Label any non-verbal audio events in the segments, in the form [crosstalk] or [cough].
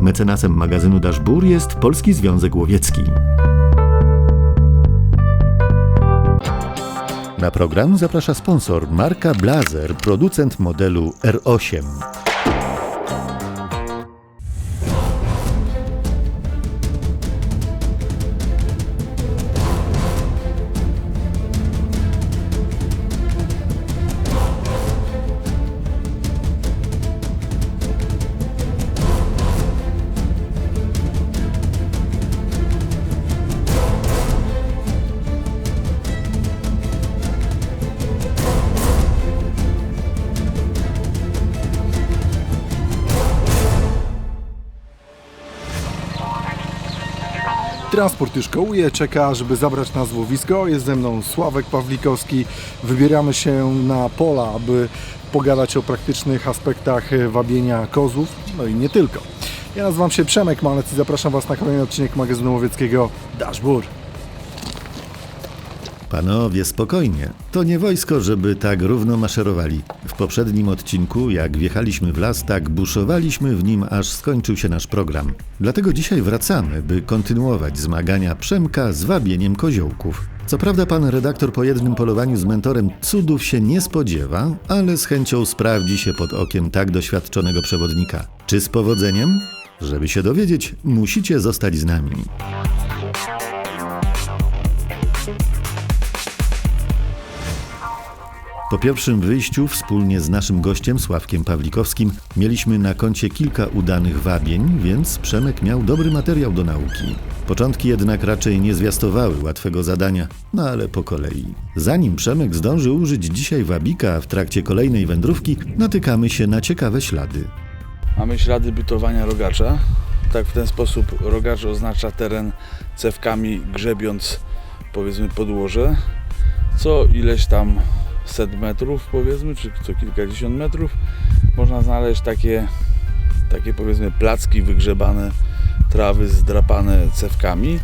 Mecenasem magazynu Dashbur jest Polski Związek Łowiecki. Na program zaprasza sponsor marka Blazer, producent modelu R8. Transport już kołuje, czeka, żeby zabrać nas w. Jest ze mną Sławek Pawlikowski. Wybieramy się na pola, aby pogadać o praktycznych aspektach wabienia kozłów, no i nie tylko. Ja nazywam się Przemek Malec i zapraszam Was na kolejny odcinek magazynu łowieckiego Dashbur. Panowie, spokojnie. To nie wojsko, żeby tak równo maszerowali. W poprzednim odcinku, jak wjechaliśmy w las, tak buszowaliśmy w nim, aż skończył się nasz program. Dlatego dzisiaj wracamy, by kontynuować zmagania Przemka z wabieniem koziołków. Co prawda pan redaktor po jednym polowaniu z mentorem cudów się nie spodziewa, ale z chęcią sprawdzi się pod okiem tak doświadczonego przewodnika. Czy z powodzeniem? Żeby się dowiedzieć, musicie zostać z nami. Po pierwszym wyjściu wspólnie z naszym gościem Sławkiem Pawlikowskim mieliśmy na koncie kilka udanych wabień, więc Przemek miał dobry materiał do nauki. Początki jednak raczej nie zwiastowały łatwego zadania, no ale po kolei. Zanim Przemek zdąży użyć dzisiaj wabika w trakcie kolejnej wędrówki, natykamy się na ciekawe ślady. Mamy ślady bytowania rogacza. Tak w ten sposób rogacz oznacza teren cewkami grzebiąc powiedzmy podłoże. Co ileś tam set metrów powiedzmy, czy co kilkadziesiąt metrów można znaleźć takie, takie powiedzmy placki wygrzebane trawy zdrapane cewkami.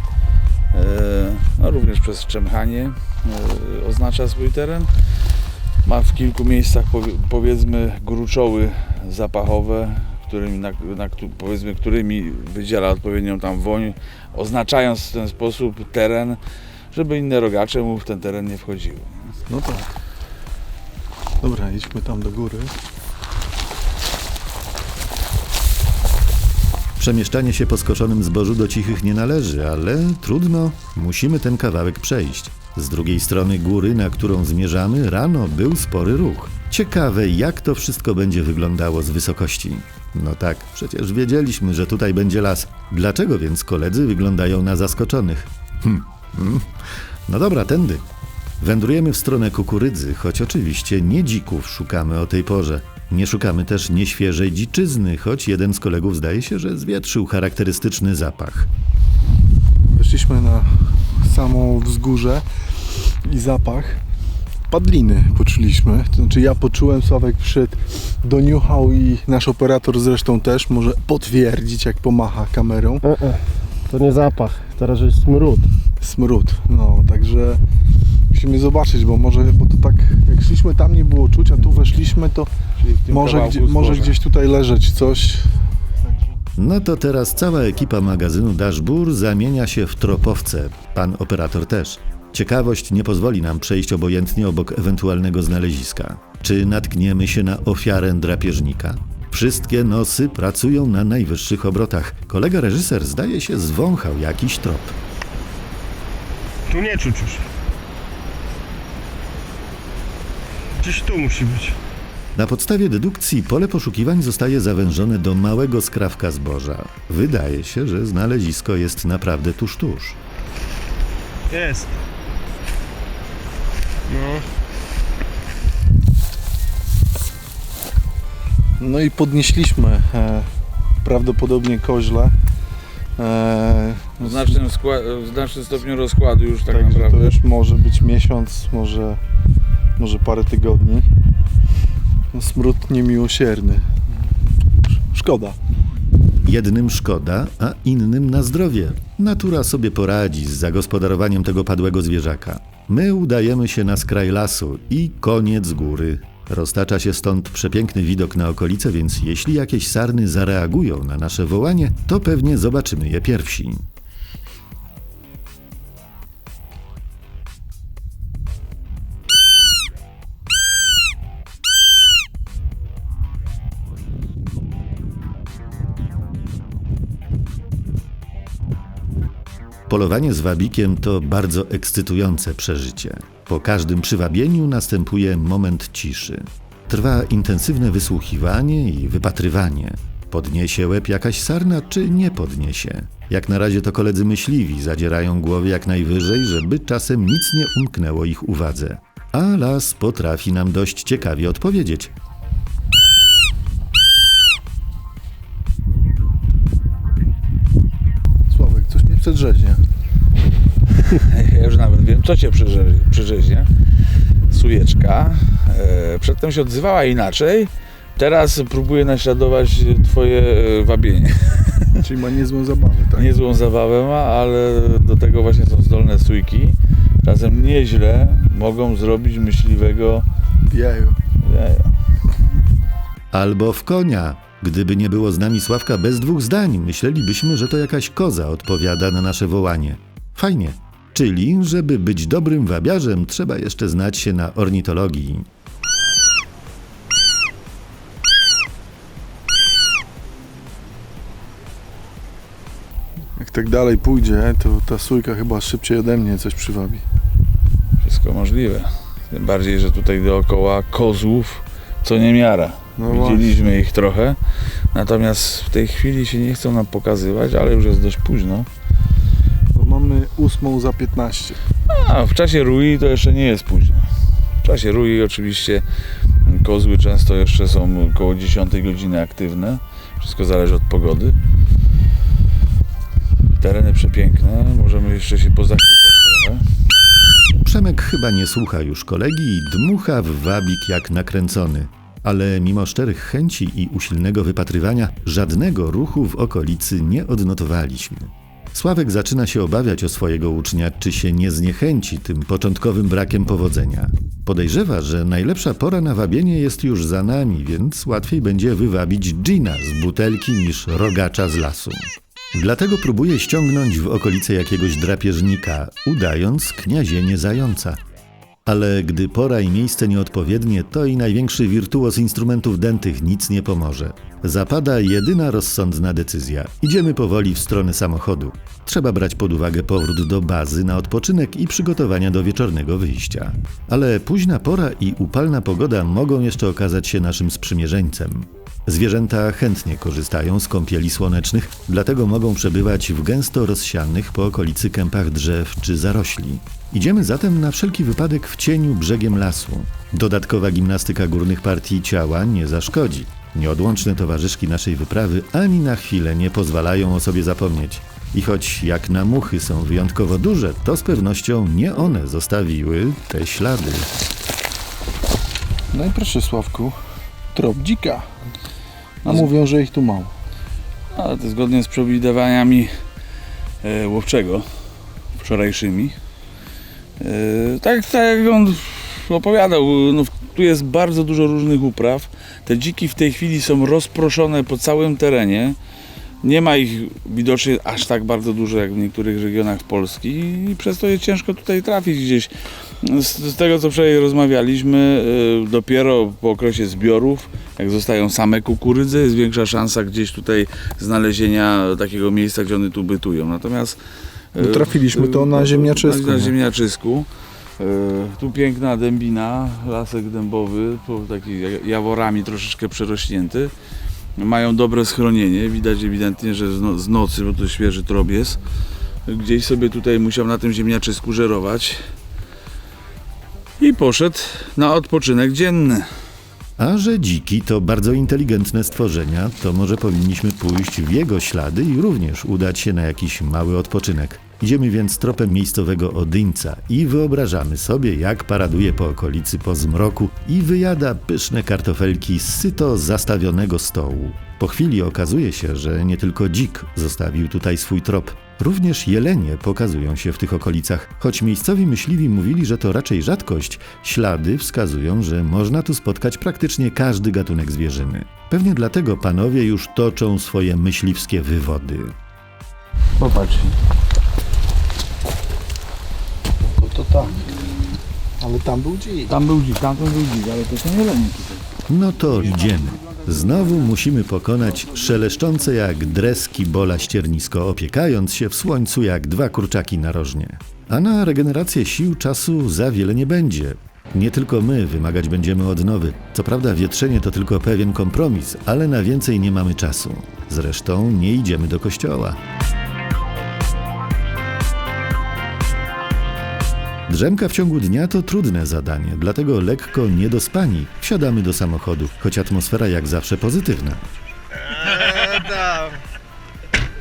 No, również przez czemchanie e, oznacza swój teren. Ma w kilku miejscach powie- powiedzmy gruczoły zapachowe, którymi, na, na, powiedzmy, którymi wydziela odpowiednią tam woń, oznaczając w ten sposób teren, żeby inne rogacze mu w ten teren nie wchodziły. No tak. Dobra, idźmy tam do góry. Przemieszczanie się po skoszonym zbożu do cichych nie należy, ale trudno, musimy ten kawałek przejść. Z drugiej strony góry, na którą zmierzamy, rano był spory ruch. Ciekawe, jak to wszystko będzie wyglądało z wysokości. No tak, przecież wiedzieliśmy, że tutaj będzie las. Dlaczego więc koledzy wyglądają na zaskoczonych? Hm, hm. No dobra, tędy. Wędrujemy w stronę kukurydzy, choć oczywiście nie dzików szukamy o tej porze. Nie szukamy też nieświeżej dziczyzny, choć jeden z kolegów zdaje się, że zwietrzył charakterystyczny zapach. Weszliśmy na samą wzgórze i zapach padliny poczuliśmy. To znaczy ja poczułem, Sławek przyszedł, doniuchał i nasz operator zresztą też może potwierdzić, jak pomacha kamerą. E, e, to nie zapach, teraz jest smród. Smród, no, także musimy zobaczyć, bo może, bo to tak, jak szliśmy tam nie było czuć, a tu weszliśmy, to może, gdzie, może gdzieś tutaj leżeć coś. No to teraz cała ekipa magazynu Dashbur zamienia się w tropowce. Pan operator też. Ciekawość nie pozwoli nam przejść obojętnie obok ewentualnego znaleziska. Czy natkniemy się na ofiarę drapieżnika? Wszystkie nosy pracują na najwyższych obrotach. Kolega reżyser zdaje się zwąchał jakiś trop. Tu nie czuć już. Gdzieś tu musi być. Na podstawie dedukcji pole poszukiwań zostaje zawężone do małego skrawka zboża. Wydaje się, że znalezisko jest naprawdę tuż tuż. Jest. No, No i podnieśliśmy e, prawdopodobnie koźle. E, W znacznym, skła- w znacznym stopniu rozkładu już tak Także naprawdę. to już może być miesiąc, może, może parę tygodni. No, smród niemiłosierny. Szkoda. Jednym szkoda, a innym na zdrowie. Natura sobie poradzi z zagospodarowaniem tego padłego zwierzaka. My udajemy się na skraj lasu i koniec góry. Roztacza się stąd przepiękny widok na okolice, więc jeśli jakieś sarny zareagują na nasze wołanie, to pewnie zobaczymy je pierwsi. Polowanie z wabikiem to bardzo ekscytujące przeżycie. Po każdym przywabieniu następuje moment ciszy. Trwa intensywne wysłuchiwanie i wypatrywanie. Podniesie łeb jakaś sarna, czy nie podniesie? Jak na razie to koledzy myśliwi zadzierają głowy jak najwyżej, żeby czasem nic nie umknęło ich uwadze. A las potrafi nam dość ciekawie odpowiedzieć. Przedrzeźnia. [laughs] Ja już nawet wiem, co cię przyrze- przyrzeźnie. Sujeczka. E, przedtem się odzywała inaczej. Teraz próbuje naśladować twoje e, wabienie. [laughs] Czyli ma niezłą zabawę, tak? Niezłą zabawę ma, ale do tego właśnie są zdolne sujki. Czasem nieźle mogą zrobić myśliwego Jeju. jaja. Albo w konia. Gdyby nie było z nami Sławka bez dwóch zdań, myślelibyśmy, że to jakaś koza odpowiada na nasze wołanie. Fajnie. Czyli, żeby być dobrym wabiarzem, trzeba jeszcze znać się na ornitologii. Jak tak dalej pójdzie, to ta sójka chyba szybciej ode mnie coś przywabi. Wszystko możliwe. Tym bardziej, że tutaj dookoła kozłów co niemiara. No Widzieliśmy ich trochę, natomiast w tej chwili się nie chcą nam pokazywać, ale już jest dość późno. Bo mamy ósmą za 15. A w czasie rui to jeszcze nie jest późno. W czasie rui oczywiście kozły często jeszcze są około 10 godziny aktywne. Wszystko zależy od pogody. Tereny przepiękne, możemy jeszcze się pozachwycać trochę. Przemek chyba nie słucha już kolegi i dmucha w wabik jak nakręcony. Ale mimo szczerych chęci i usilnego wypatrywania, żadnego ruchu w okolicy nie odnotowaliśmy. Sławek zaczyna się obawiać o swojego ucznia, czy się nie zniechęci tym początkowym brakiem powodzenia. Podejrzewa, że najlepsza pora na wabienie jest już za nami, więc łatwiej będzie wywabić dżina z butelki niż rogacza z lasu. Dlatego próbuje ściągnąć w okolice jakiegoś drapieżnika, udając kniazienie zająca. Ale gdy pora i miejsce nieodpowiednie, to i największy wirtuos instrumentów dętych nic nie pomoże. Zapada jedyna rozsądna decyzja. Idziemy powoli w stronę samochodu. Trzeba brać pod uwagę powrót do bazy na odpoczynek i przygotowania do wieczornego wyjścia. Ale późna pora i upalna pogoda mogą jeszcze okazać się naszym sprzymierzeńcem. Zwierzęta chętnie korzystają z kąpieli słonecznych, dlatego mogą przebywać w gęsto rozsianych po okolicy kępach drzew czy zarośli. Idziemy zatem na wszelki wypadek w cieniu brzegiem lasu. Dodatkowa gimnastyka górnych partii ciała nie zaszkodzi. Nieodłączne towarzyszki naszej wyprawy ani na chwilę nie pozwalają o sobie zapomnieć. I choć jak na muchy są wyjątkowo duże, to z pewnością nie one zostawiły te ślady. No i Sławku, trop dzika. A mówią, że ich tu mało. Ale to zgodnie z przewidywaniami e, łowczego wczorajszymi. E, tak, tak jak on opowiadał, no, tu jest bardzo dużo różnych upraw. Te dziki w tej chwili są rozproszone po całym terenie. Nie ma ich widocznie aż tak bardzo dużo jak w niektórych regionach Polski i przez to jest ciężko tutaj trafić gdzieś. Z, z tego co wczoraj rozmawialiśmy, y, dopiero po okresie zbiorów, jak zostają same kukurydze, jest większa szansa gdzieś tutaj znalezienia takiego miejsca, gdzie one tu bytują. Natomiast y, No, trafiliśmy to na ziemniaczysku, Na, na nie? ziemniaczysku. Y, Tu piękna dębina, lasek dębowy, po taki jaworami troszeczkę przerośnięty. Mają dobre schronienie, widać ewidentnie, że z, no, z nocy, bo to świeży jest. Gdzieś sobie tutaj musiał na tym ziemniaczysku żerować. I poszedł na odpoczynek dzienny. A że dziki to bardzo inteligentne stworzenia, to może powinniśmy pójść w jego ślady i również udać się na jakiś mały odpoczynek. Idziemy więc tropem miejscowego odyńca i wyobrażamy sobie, jak paraduje po okolicy po zmroku i wyjada pyszne kartofelki z syto zastawionego stołu. Po chwili okazuje się, że nie tylko dzik zostawił tutaj swój trop. Również jelenie pokazują się w tych okolicach. Choć miejscowi myśliwi mówili, że to raczej rzadkość, ślady wskazują, że można tu spotkać praktycznie każdy gatunek zwierzyny. Pewnie dlatego panowie już toczą swoje myśliwskie wywody. Popatrz. To, to tak. Ale tam był dzik. Tam był dzik, tam był dzik, ale to są jelenie tutaj. No to idziemy. Znowu musimy pokonać szeleszczące jak dreski bola ściernisko, opiekając się w słońcu jak dwa kurczaki narożnie. A na regenerację sił czasu za wiele nie będzie. Nie tylko my wymagać będziemy odnowy. Co prawda wietrzenie to tylko pewien kompromis, ale na więcej nie mamy czasu. Zresztą nie idziemy do kościoła. Drzemka w ciągu dnia to trudne zadanie, dlatego lekko niedospani wsiadamy do samochodu, choć atmosfera jak zawsze pozytywna.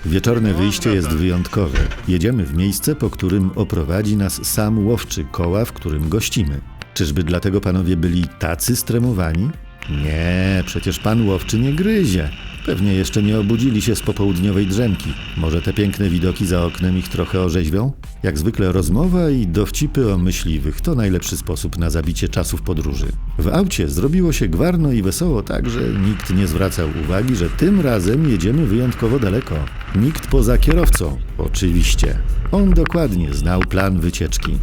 Wieczorne wyjście jest wyjątkowe. Jedziemy w miejsce, po którym oprowadzi nas sam łowczy koła, w którym gościmy. Czyżby dlatego panowie byli tacy stremowani? Nie, przecież pan łowczy nie gryzie. Pewnie jeszcze nie obudzili się z popołudniowej drzemki. Może te piękne widoki za oknem ich trochę orzeźwią? Jak zwykle rozmowa i dowcipy o myśliwych to najlepszy sposób na zabicie czasu w podróży. W aucie zrobiło się gwarno i wesoło tak, że nikt nie zwracał uwagi, że tym razem jedziemy wyjątkowo daleko. Nikt poza kierowcą, oczywiście. On dokładnie znał plan wycieczki.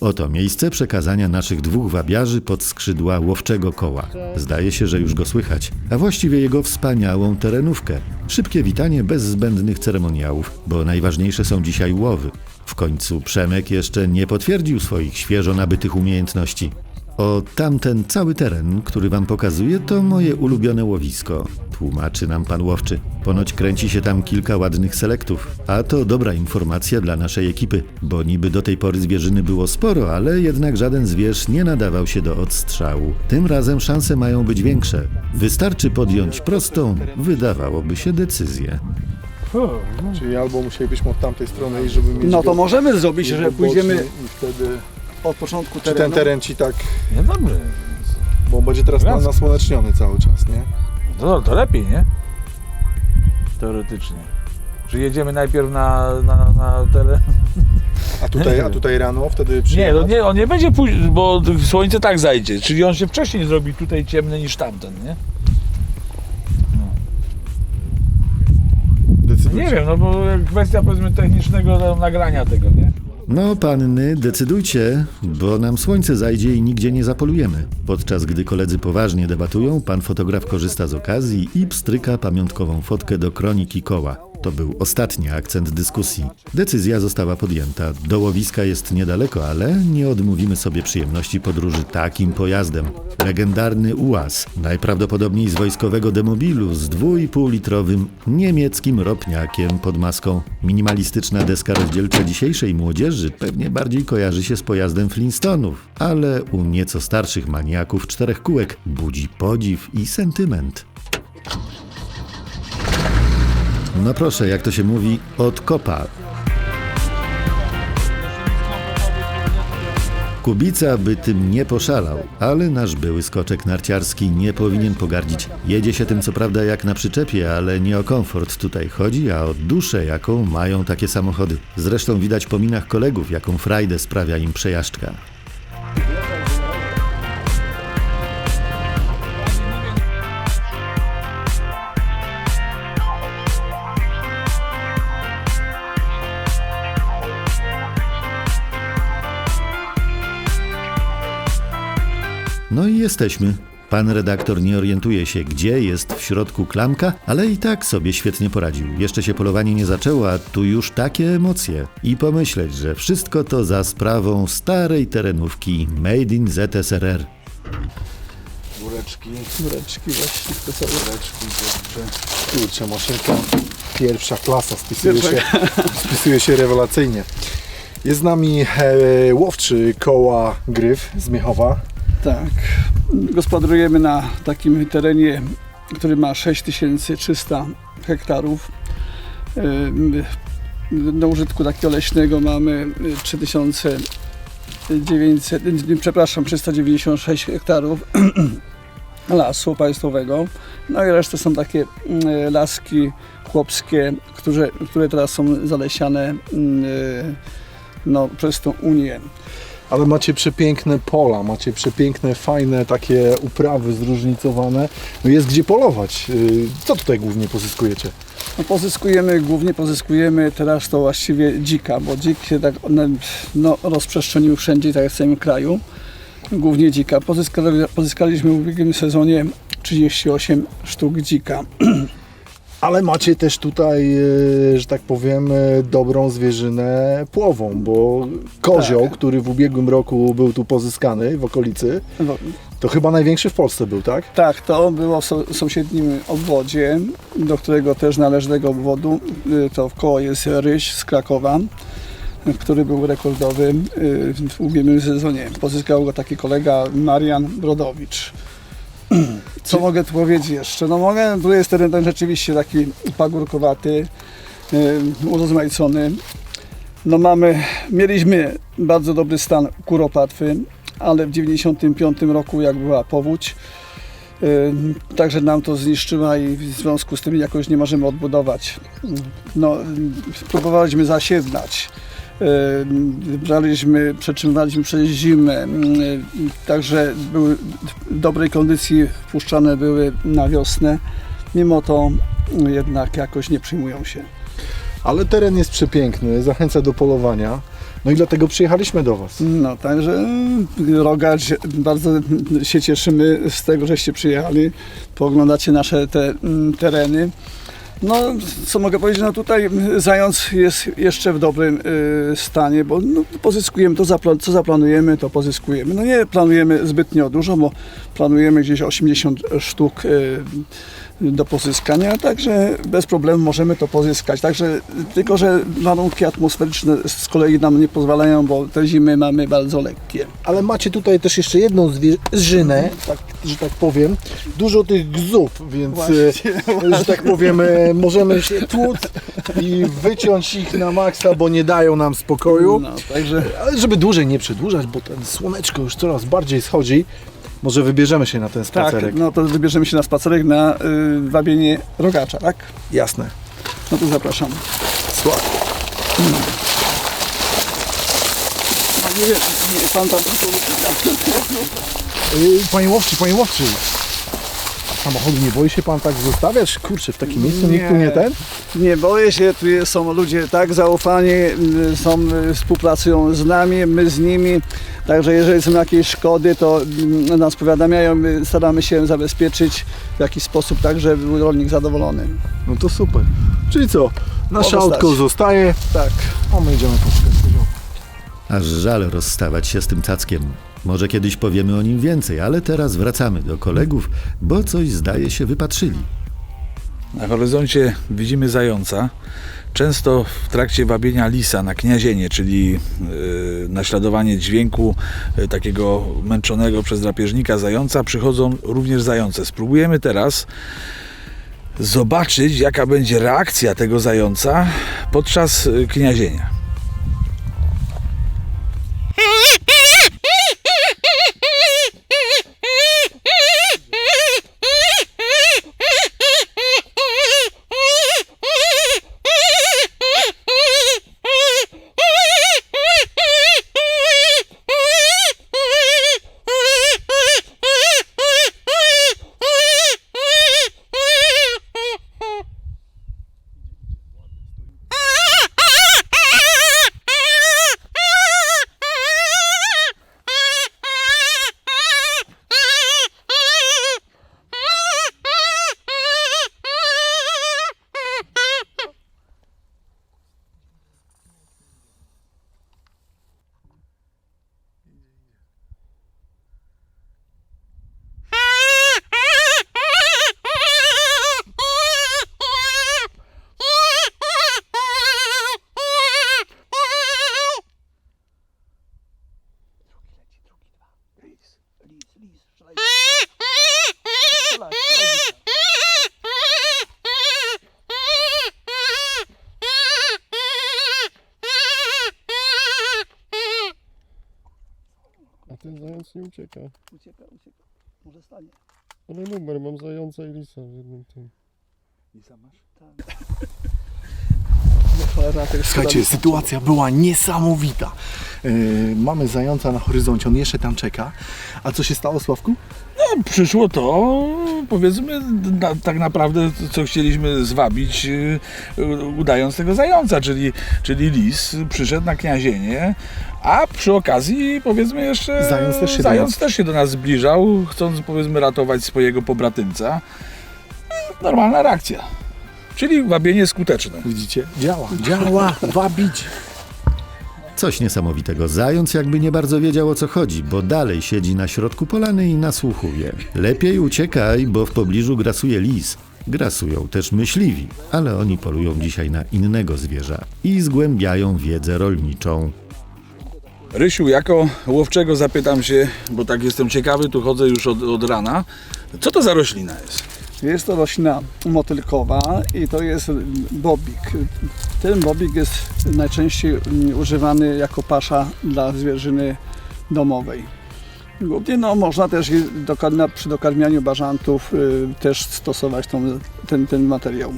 Oto miejsce przekazania naszych dwóch wabiarzy pod skrzydła łowczego koła. Zdaje się, że już go słychać, a właściwie jego wspaniałą terenówkę. Szybkie witanie bez zbędnych ceremoniałów, bo najważniejsze są dzisiaj łowy. W końcu Przemek jeszcze nie potwierdził swoich świeżo nabytych umiejętności. O tamten cały teren, który wam pokazuję, to moje ulubione łowisko. Tłumaczy nam pan łowczy. Ponoć kręci się tam kilka ładnych selektów. A to dobra informacja dla naszej ekipy, bo niby do tej pory zwierzyny było sporo, ale jednak żaden zwierz nie nadawał się do odstrzału. Tym razem szanse mają być większe. Wystarczy podjąć prostą, wydawałoby się, decyzję. Czyli albo musielibyśmy od tamtej strony iść, żeby mieć No to go- możemy zrobić, że pójdziemy I wtedy... od początku Czy ten teren ci tak... No dobrze. Bo on będzie teraz na, nasłoneczniony cały czas, nie? No to lepiej, nie? Teoretycznie. Czy jedziemy najpierw na, na, na teren? A tutaj, a tutaj rano wtedy Nie, przyjechać? no nie, on nie będzie później, bo słońce tak zajdzie. Czyli on się wcześniej zrobi tutaj ciemny niż tamten, nie? Decydujcie. Nie wiem, no bo kwestia powiedzmy technicznego nagrania tego, nie? No, panny, decydujcie, bo nam słońce zajdzie i nigdzie nie zapolujemy. Podczas gdy koledzy poważnie debatują, pan fotograf korzysta z okazji i pstryka pamiątkową fotkę do kroniki koła. To był ostatni akcent dyskusji. Decyzja została podjęta. Do łowiska jest niedaleko, ale nie odmówimy sobie przyjemności podróży takim pojazdem. Legendarny UAZ, najprawdopodobniej z wojskowego demobilu z 2,5-litrowym niemieckim ropniakiem pod maską. Minimalistyczna deska rozdzielcza dzisiejszej młodzieży pewnie bardziej kojarzy się z pojazdem Flintstonów, ale u nieco starszych maniaków czterech kółek budzi podziw i sentyment. No proszę, jak to się mówi, od kopa. Kubica by tym nie poszalał, ale nasz były skoczek narciarski nie powinien pogardzić. Jedzie się tym co prawda jak na przyczepie, ale nie o komfort tutaj chodzi, a o duszę, jaką mają takie samochody. Zresztą widać po minach kolegów, jaką frajdę sprawia im przejażdżka. Jesteśmy. Pan redaktor nie orientuje się, gdzie jest w środku klamka, ale i tak sobie świetnie poradził. Jeszcze się polowanie nie zaczęło, a tu już takie emocje. I pomyśleć, że wszystko to za sprawą starej terenówki Made in ZSRR. Góreczki, Góreczki właśnie, to co góreczki, dobrze. Kurczę, maszynka pierwsza klasa, spisuje się, [laughs] spisuje się rewelacyjnie. Jest z nami e, łowczy koła Gryf z Miechowa. Tak. Gospodarujemy na takim terenie, który ma 6300 hektarów. Ym, Do użytku takiego leśnego mamy y, 3000 900, nie, przepraszam, 396 hektarów [clears throat] lasu państwowego. No i resztę są takie mm, laski chłopskie, które, które teraz są zalesiane no, przez tą Unię. Ale macie przepiękne pola, macie przepiękne, fajne takie uprawy zróżnicowane. No jest gdzie polować. Y, Co tutaj głównie pozyskujecie? No, pozyskujemy, głównie pozyskujemy teraz to właściwie dzika, bo dzik się tak no, rozprzestrzenił wszędzie, tak jak w całym kraju. Głównie dzika. Pozyskali, pozyskaliśmy w ubiegłym sezonie 38 sztuk dzika. [clears throat] Ale macie też tutaj, e, że tak powiem, e, dobrą zwierzynę płową, bo kozioł, Tak. który w ubiegłym roku był tu pozyskany w okolicy, No, to chyba największy w Polsce był, tak? Tak, to było w sąsiednim obwodzie, do którego też należy tego obwodu. Y, To w koło jest Ryś z Krakowa, który był rekordowy y, w ubiegłym sezonie. Pozyskał go taki kolega Marian Brodowicz. Co mogę tu powiedzieć jeszcze? No mogę, tu jest teren ten rzeczywiście taki pagórkowaty, y, urozmaicony. No mamy, mieliśmy bardzo dobry stan kuropatwy, ale w 95 roku jak była powódź, y, Także nam to zniszczyła i w związku z tym jakoś nie możemy odbudować. No, y, próbowaliśmy zasiedlać. Y, Braliśmy, przetrzymywaliśmy przez zimę, y, także były w dobrej kondycji wpuszczane były na wiosnę. Mimo to jednak jakoś nie przyjmują się. Ale teren jest przepiękny, zachęca do polowania. No i dlatego przyjechaliśmy do Was. No, także rogacz, bardzo się cieszymy z tego, żeście przyjechali, pooglądacie nasze te mm, tereny. No, co mogę powiedzieć, no tutaj zając jest jeszcze w dobrym y, stanie, bo no, pozyskujemy to, co zaplanujemy, to pozyskujemy. No nie planujemy zbytnio dużo, bo planujemy gdzieś 80 sztuk y, do pozyskania, także bez problemu możemy to pozyskać. Także tylko, że warunki atmosferyczne z kolei nam nie pozwalają, bo te zimy mamy bardzo lekkie. Ale macie tutaj też jeszcze jedną zwierzynę, tak, że tak powiem. Dużo tych gzów, więc e, że tak powiem, e, możemy się tłuc i wyciąć ich na maksa, bo nie dają nam spokoju. No, także Ale żeby dłużej nie przedłużać, bo ten słoneczko już coraz bardziej schodzi, może wybierzemy się na ten tak, spacerek. no to wybierzemy się na spacerek na y, wabienie rogacza, tak? Jasne. No to zapraszam. Sław. A nie, nie, pan tam Yy, Panie łowczy, panie łowczy. Samochodu nie boi się pan tak zostawiać? Kurczę, w takim miejscu nikt tu nie ten? Nie boję się, tu jest- są ludzie tak zaufani, y, są, y, współpracują z nami, my z nimi. Także jeżeli są jakieś szkody, to y, nas powiadamiają, my staramy się zabezpieczyć w jakiś sposób tak, żeby był rolnik zadowolony. No to super. Czyli co? Nasze autko zostaje, Tak. a my idziemy poszukać kozioła. Aż żal rozstawać się z tym cackiem. Może kiedyś powiemy o nim więcej, ale teraz wracamy do kolegów, bo coś zdaje się wypatrzyli. Na horyzoncie widzimy zająca. Często w trakcie wabienia lisa na kniazienie, czyli yy, naśladowanie dźwięku yy, takiego męczonego przez drapieżnika zająca, przychodzą również zające. Spróbujemy teraz zobaczyć, jaka będzie reakcja tego zająca podczas yy, kniazienia. Ucieka. Ucieka, ucieka. Może stanie. Ale numer mam zająca i lisa w jednym tym. Cholera, to jest Słuchajcie, sytuacja była niesamowita. Yy, mamy zająca na horyzoncie, on jeszcze tam czeka. A co się stało, Sławku? przyszło to, powiedzmy, na, tak naprawdę, co chcieliśmy zwabić, y, udając tego zająca, czyli, czyli lis przyszedł na kniazienie, a przy okazji, powiedzmy, jeszcze Zając też się do zając nas- też się do nas zbliżał, chcąc, powiedzmy, ratować swojego pobratymca. Normalna reakcja. Czyli wabienie skuteczne. Widzicie? Działa, działa, wabić. Coś niesamowitego. Zając jakby nie bardzo wiedział o co chodzi, bo dalej siedzi na środku polany i nasłuchuje. Lepiej uciekaj, bo w pobliżu grasuje lis. Grasują też myśliwi, ale oni polują dzisiaj na innego zwierza i zgłębiają wiedzę rolniczą. Rysiu, jako łowczego zapytam się, bo tak jestem ciekawy, tu chodzę już od, od rana. Co to za roślina jest? Jest to roślina motylkowa i to jest bobik. Ten bobik jest najczęściej używany jako pasza dla zwierzyny domowej. Głównie no, można też przy dokarmianiu bażantów y, też stosować tą, ten, ten materiał.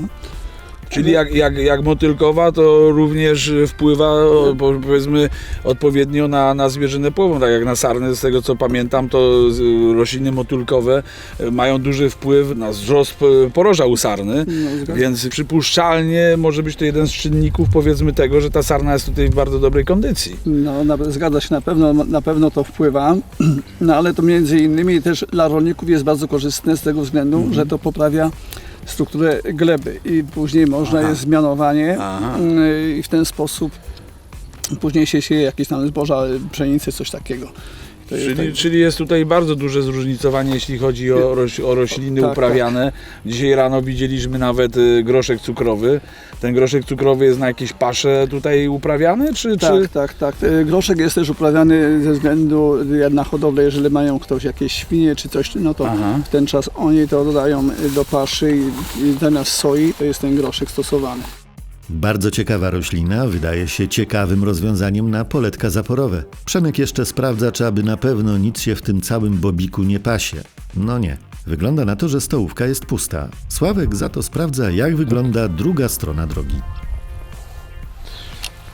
Czyli jak, jak, jak motylkowa, to również wpływa powiedzmy odpowiednio na, na zwierzynę płową, tak jak na sarnę, z tego co pamiętam, to rośliny motylkowe e, mają duży wpływ na wzrost e, poroża u sarny, No, więc przypuszczalnie może być to jeden z czynników powiedzmy tego, że ta sarna jest tutaj w bardzo dobrej kondycji. No, na, zgadza się, na pewno, na pewno to wpływa, [clears throat] no ale to między innymi też dla rolników jest bardzo korzystne z tego względu, że to poprawia strukturę gleby i później można Aha. jest zmianowanie Aha. y, i w ten sposób później się sieje jakieś tam zboża, pszenicy, coś takiego. Czyli, tak- czyli jest tutaj bardzo duże zróżnicowanie, jeśli chodzi o, roś, o rośliny Tak, uprawiane. Dzisiaj rano widzieliśmy nawet y, groszek cukrowy. Ten groszek cukrowy jest na jakieś pasze tutaj uprawiany, czy... Tak, czy... tak, tak. Y, Groszek jest też uprawiany ze względu na hodowlę, jeżeli mają ktoś jakieś świnie czy coś, no to Aha. w ten czas oni to dodają do paszy i, i zamiast soi to jest ten groszek stosowany. Bardzo ciekawa roślina, wydaje się ciekawym rozwiązaniem na poletka zaporowe. Przemek jeszcze sprawdza, czy aby na pewno nic się w tym całym bobiku nie pasie. No nie. Wygląda na to, że stołówka jest pusta. Sławek za to sprawdza, jak wygląda druga strona drogi.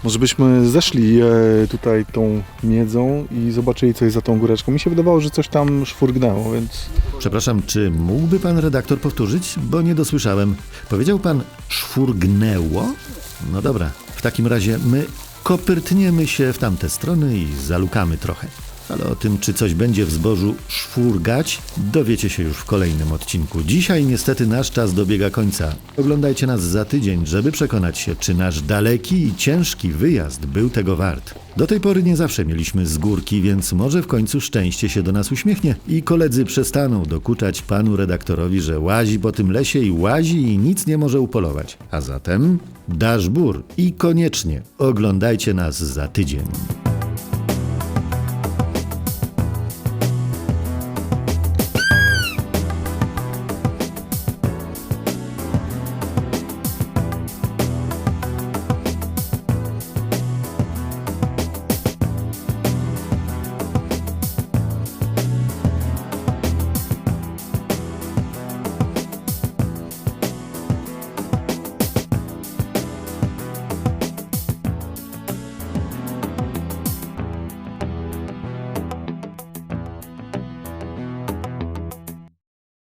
Może byśmy zeszli e, tutaj tą miedzą i zobaczyli, co jest za tą góreczką. Mi się wydawało, że coś tam szwurgnęło, więc Przepraszam, czy mógłby pan redaktor powtórzyć? Bo nie dosłyszałem. Powiedział pan szwurgnęło? No dobra, w takim razie my kopyrtniemy się w tamte strony i zalukamy trochę. Ale o tym, czy coś będzie w zbożu szwurgać, dowiecie się już w kolejnym odcinku. Dzisiaj niestety nasz czas dobiega końca. Oglądajcie nas za tydzień, żeby przekonać się, czy nasz daleki i ciężki wyjazd był tego wart. Do tej pory nie zawsze mieliśmy z górki, więc może w końcu szczęście się do nas uśmiechnie i koledzy przestaną dokuczać panu redaktorowi, że łazi po tym lesie i łazi i nic nie może upolować. A zatem dasz bór i koniecznie oglądajcie nas za tydzień.